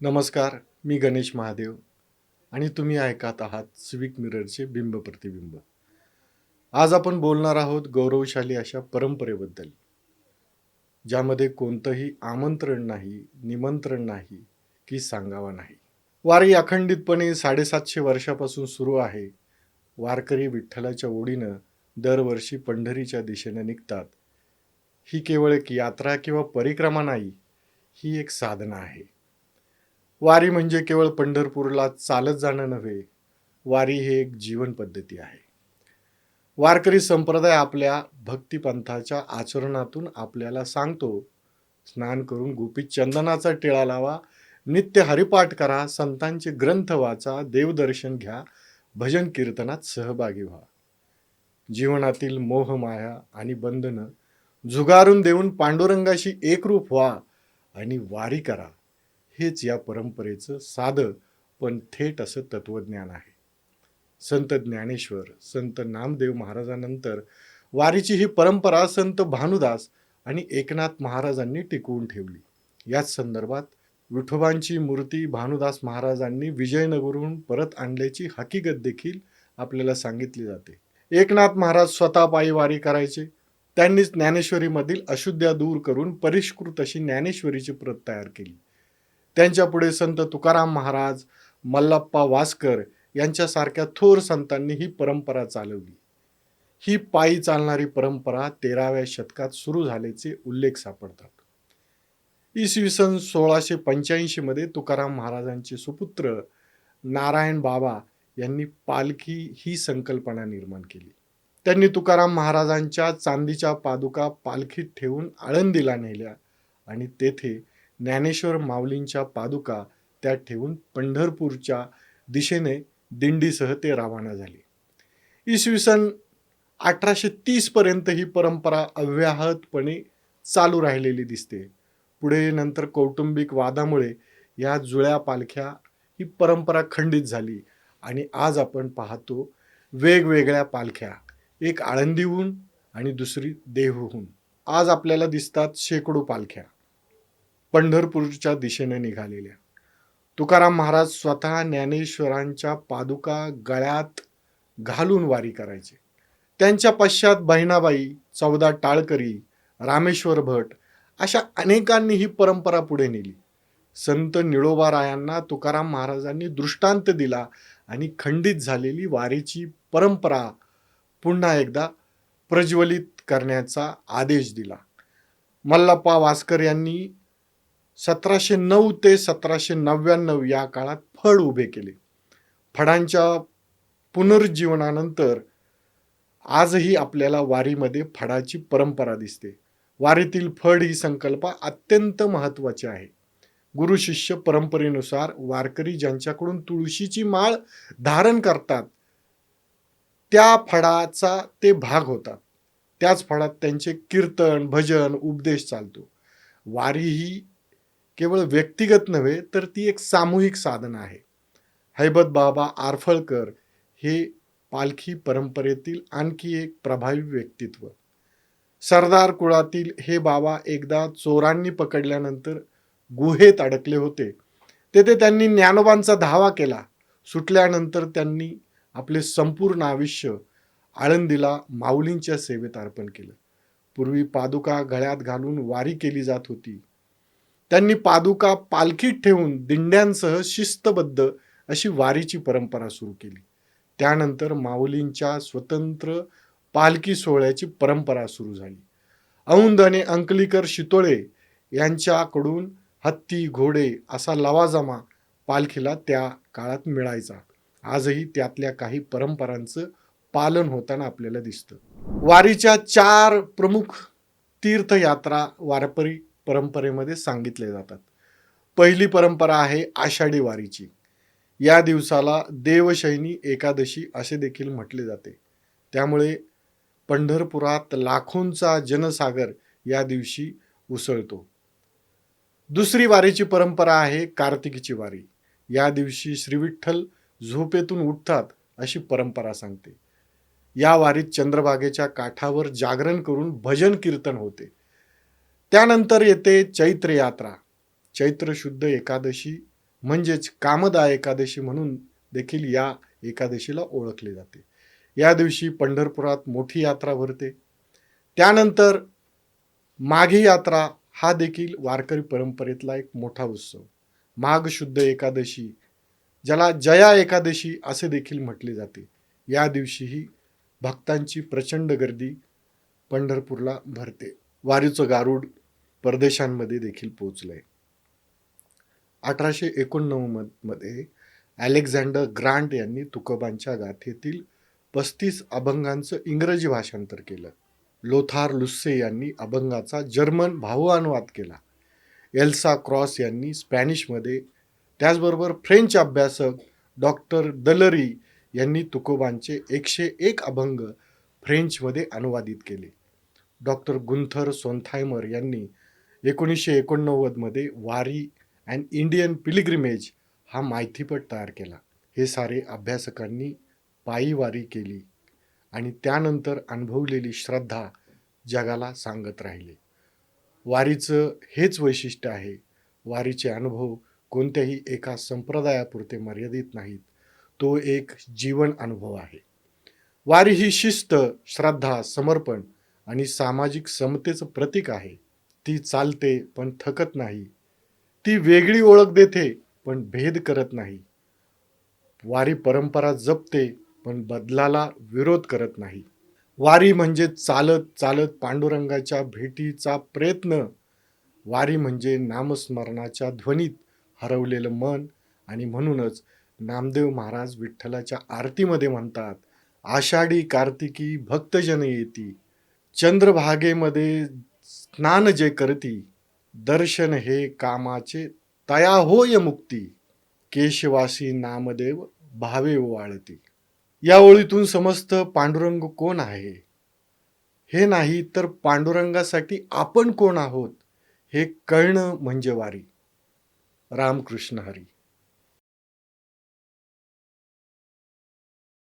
नमस्कार मी गणेश महादेव आणि तुम्ही ऐकत आहात सिविक मिररचे बिंब प्रतिबिंब. आज आपण बोलणार आहोत गौरवशाली अशा परंपरेबद्दल ज्यामध्ये कोणतंही आमंत्रण नाही निमंत्रण नाही की सांगावा नाही. वारी अखंडितपणे साडेसातशे वर्षापासून सुरू आहे. वारकरी विठ्ठलाच्या ओढीनं दरवर्षी पंढरीच्या दिशेने निघतात. ही केवळ एक यात्रा किंवा परिक्रमा नाही ही एक साधना आहे. वारी म्हणजे केवळ पंढरपूरला चालत जाणं नव्हे वारी हे एक जीवन पद्धती आहे. वारकरी संप्रदाय आपल्या भक्तिपंथाच्या आचरणातून आपल्याला सांगतो स्नान करून गोपी चंदनाचा टिळा लावा नित्य हरिपाठ करा संतांचे ग्रंथ वाचा देवदर्शन घ्या भजन कीर्तनात सहभागी व्हा. जीवनातील मोह माया आणि बंधनं झुगारून देऊन पांडुरंगाशी एकरूप व्हा आणि वारी करा. हेच या परंपरेचं साधं पण थेट असं तत्वज्ञान आहे. संत ज्ञानेश्वर संत नामदेव महाराजांनंतर वारीची ही परंपरा संत भानुदास आणि एकनाथ महाराजांनी टिकवून ठेवली. याच संदर्भात विठोबांची मूर्ती भानुदास महाराजांनी विजयनगरहून परत आणल्याची हकीकत देखील आपल्याला सांगितली जाते. एकनाथ महाराज स्वतः पायी वारी करायचे. त्यांनीच ज्ञानेश्वरीमधील अशुद्ध्या दूर करून परिष्कृत अशी ज्ञानेश्वरीची प्रत तयार केली. त्यांच्या पुढे संत तुकाराम महाराज मल्लप्पा वासकर यांच्यासारख्या थोर संतांनी ही परंपरा चालवली. ही पायी चालणारी परंपरा तेराव्या शतकात सुरू झाल्याचे उल्लेख सापडतात. इसवी सन सोळाशे पंच्याऐंशीमध्ये तुकाराम महाराजांचे सुपुत्र नारायण बाबा यांनी पालखी ही संकल्पना निर्माण केली. त्यांनी तुकाराम महाराजांच्या चांदीच्या पादुका पालखीत ठेवून आळंदीला नेल्या आणि तेथे ज्ञानेश्वर माऊलींच्या पादुका त्यात ठेवून पंढरपूरच्या दिशेने दिंडीसह ते रवाना झाले. इसवी सन अठराशे तीसपर्यंत ही परंपरा अव्याहतपणे चालू राहिलेली दिसते. पुढे नंतर कौटुंबिक वादामुळे या जुळ्या पालख्या ही परंपरा खंडित झाली आणि आज आपण पाहतो वेगवेगळ्या पालख्या एक आळंदीहून आणि दुसरी देहूहून. आज आपल्याला दिसतात शेकडो पालख्या. पंढरपूरच्या दिशेने निघालेल्या. तुकाराम महाराज स्वतः ज्ञानेश्वरांच्या पादुका गळ्यात घालून वारी करायचे. त्यांच्या पश्चात बहिणाबाई चौदा टाळकरी रामेश्वर भट अशा अनेकांनी ही परंपरा पुढे नेली. संत निळोबा रायांना तुकाराम महाराजांनी दृष्टांत दिला आणि खंडित झालेली वारीची परंपरा पुन्हा एकदा प्रज्वलित करण्याचा आदेश दिला. मल्लप्पा वासकर यांनी सतराशे नऊ ते सतराशे नव्याण्णव या काळात फड उभे केले. फडांच्या पुनर्जीवनानंतर आजही आपल्याला वारीमध्ये फडाची परंपरा दिसते. वारीतील फड ही संकल्पना अत्यंत महत्त्वाची आहे. गुरु शिष्य परंपरेनुसार वारकरी ज्यांच्याकडून तुळशीची माळ धारण करतात त्या फळाचा ते भाग होतात. त्याच फळात त्यांचे कीर्तन भजन उपदेश चालतो. वारी ही केवळ व्यक्तिगत नव्हे तर ती एक सामूहिक साधन आहे. हैबत बाबा आरफळकर हे पालखी परंपरेतील आणखी एक प्रभावी व्यक्तित्व. सरदार कुळातील हे बाबा एकदा चोरांनी पकडल्यानंतर गुहेत अडकले होते. तेथे त्यांनी ज्ञानोबांचा धावा केला. सुटल्यानंतर त्यांनी आपले संपूर्ण आयुष्य आळंदीला माऊलींच्या सेवेत अर्पण केलं. पूर्वी पादुका गळ्यात घालून वारी केली जात होती. त्यांनी पादुका पालखीत ठेवून दिंड्यांसह शिस्तबद्ध अशी वारीची परंपरा सुरू केली. त्यानंतर माऊलींच्या स्वतंत्र पालखी सोहळ्याची परंपरा सुरू झाली. औंद आणि अंकलीकर शितोळे यांच्याकडून हत्ती घोडे असा लवाजमा पालखीला त्या काळात मिळायचा. आजही त्यातल्या काही परंपरांचं पालन होताना आपल्याला दिसतं. वारीच्या चार प्रमुख तीर्थयात्रा वारपरी परंपरेमध्ये सांगितले जातात. पहिली परंपरा आहे आषाढी वारीची. या दिवसाला देवशैनी एकादशी असे देखील म्हटले जाते. त्यामुळे पंढरपुरात लाखोंचा जनसागर या दिवशी उसळतो. दुसरी वारीची परंपरा आहे कार्तिकीची वारी. या दिवशी श्रीविठ्ठल झोपेतून उठतात अशी परंपरा सांगते. या वारीत चंद्रभागेच्या काठावर जागरण करून भजन कीर्तन होते. त्यानंतर येते चैत्र यात्रा. चैत्र शुद्ध एकादशी म्हणजेच कामदा एकादशी म्हणून देखील या एकादशीला ओळखले जाते. या दिवशी पंढरपुरात मोठी यात्रा भरते. त्यानंतर माघी यात्रा हा देखील वारकरी परंपरेतला एक मोठा उत्सव. माघ शुद्ध एकादशी ज्याला जया एकादशी असे देखील म्हटले जाते. या दिवशीही भक्तांची प्रचंड गर्दी पंढरपूरला भरते. वारीचं गारुड परदेशांमध्ये देखील पोचलंय अठराशे एकोणनव्वदमध्ये अलेक्झांडर ग्रांट यांनी तुकोबांच्या गाथेतील पस्तीस अभंगांचं इंग्रजी भाषांतर केलं. लोथार लुस्से यांनी अभंगाचा जर्मन भावानुवाद केला. एल्सा क्रॉस यांनी स्पॅनिशमध्ये त्याचबरोबर फ्रेंच अभ्यासक डॉक्टर दलरी यांनी तुकोबांचे एकशे एक अभंग फ्रेंचमध्ये अनुवादित केले. डॉक्टर गुंथर सोनथायमर यांनी एकोणीसशे एकोणनव्वदमध्ये वारी अँड इंडियन पिलिग्रिमेज हा माहितीपट तयार केला. हे सारे अभ्यासकांनी पायी वारी केली आणि त्यानंतर अनुभवलेली श्रद्धा जगाला सांगत राहिले. वारीचं हेच वैशिष्ट्य आहे. वारीचे अनुभव कोणत्याही एका संप्रदायापुरते मर्यादित नाहीत. तो एक जीवन अनुभव आहे. वारी ही शिस्त श्रद्धा समर्पण आणि सामाजिक समतेचं प्रतीक आहे. ती चालते पण थकत नाही. ती वेगळी ओळख देते पण भेद करत नाही. वारी परंपरा जपते पण बदलाला विरोध करत नाही. वारी म्हणजे चालत चालत पांडुरंगाच्या भेटीचा प्रयत्न. वारी म्हणजे नामस्मरणाच्या ध्वनीत हरवलेलं मन आणि म्हणूनच नामदेव महाराज विठ्ठलाच्या आरतीमध्ये म्हणतात आषाढी कार्तिकी भक्तजन येती. चंद्रभागेमध्ये स्नान जे करती दर्शन हे कामाचे तया होय मुक्ती. केशवासी नामदेव भावे वाळती. या ओळीतून समस्त पांडुरंग कोण आहे? हे नाही तर पांडुरंगासाठी आपण कोण आहोत? हे कळणं म्हणजे वारी. रामकृष्ण हरी.